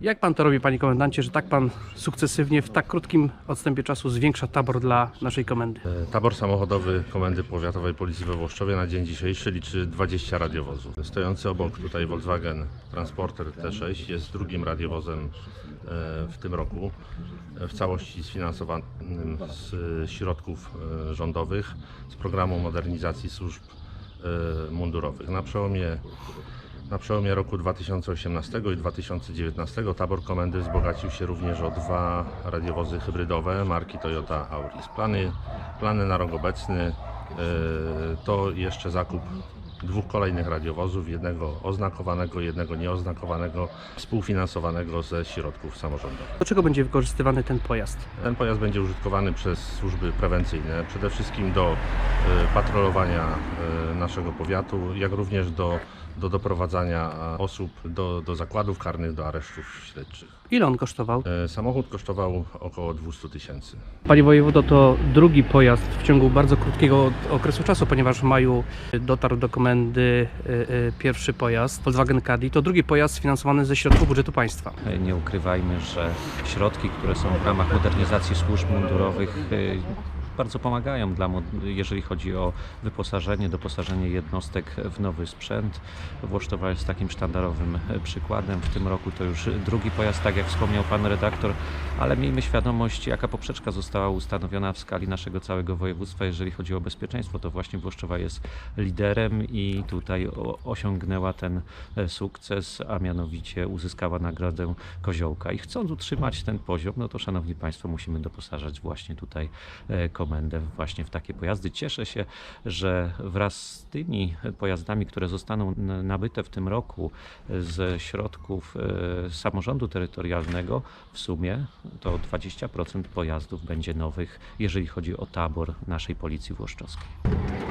Jak pan to robi, panie komendancie, że tak pan sukcesywnie w tak krótkim odstępie czasu zwiększa tabor dla naszej komendy? E, Tabor samochodowy Komendy Powiatowej Policji we Włoszczowie na dzień dzisiejszy liczy 20 radiowozów. Stojący obok tutaj Volkswagen Transporter T6 jest drugim radiowozem e, w tym roku, e, w całości sfinansowanym z środków rządowych z programu modernizacji służb mundurowych. Na przełomie na przełomie roku 2018 i 2019 tabor komendy wzbogacił się również o dwa radiowozy hybrydowe marki Toyota Auris. Plany, plany na rok obecny e, to jeszcze zakup dwóch kolejnych radiowozów, jednego oznakowanego, jednego nieoznakowanego, współfinansowanego ze środków samorządowych. Do czego będzie wykorzystywany ten pojazd? Ten pojazd będzie użytkowany przez służby prewencyjne, przede wszystkim do e, patrolowania e, naszego powiatu, jak również do, do doprowadzania e, osób do, do zakładów karnych, do aresztów śledczych. Ile on kosztował? Samochód kosztował około 200 tysięcy. Panie wojewodo, to drugi pojazd w ciągu bardzo krótkiego okresu czasu, ponieważ w maju dotarł do komendy y, y, pierwszy pojazd, Volkswagen Caddy, to drugi pojazd sfinansowany ze środków budżetu państwa. Nie ukrywajmy, że środki, które są w ramach modernizacji służb mundurowych y, bardzo pomagają, dla, jeżeli chodzi o wyposażenie, doposażenie jednostek w nowy sprzęt. Włoszczowa jest takim sztandarowym e, przykładem. W tym roku to już drugi pojazd, tak jak wspomniał pan redaktor, ale miejmy świadomość, jaka poprzeczka została ustanowiona w skali naszego całego województwa, jeżeli chodzi o bezpieczeństwo. To właśnie Włoszczowa jest liderem i tutaj osiągnęła ten e, sukces, a mianowicie uzyskała nagrodę Koziołka. I chcąc utrzymać ten poziom, no to szanowni państwo, musimy doposażać właśnie tutaj e, komendę właśnie w takie pojazdy. Cieszę się, że wraz z tymi pojazdami, które zostaną nabyte w tym roku ze środków e, samorządu terytorialnego, w sumie to 20% pojazdów będzie nowych, jeżeli chodzi o tabor naszej Policji Włoszczowskiej.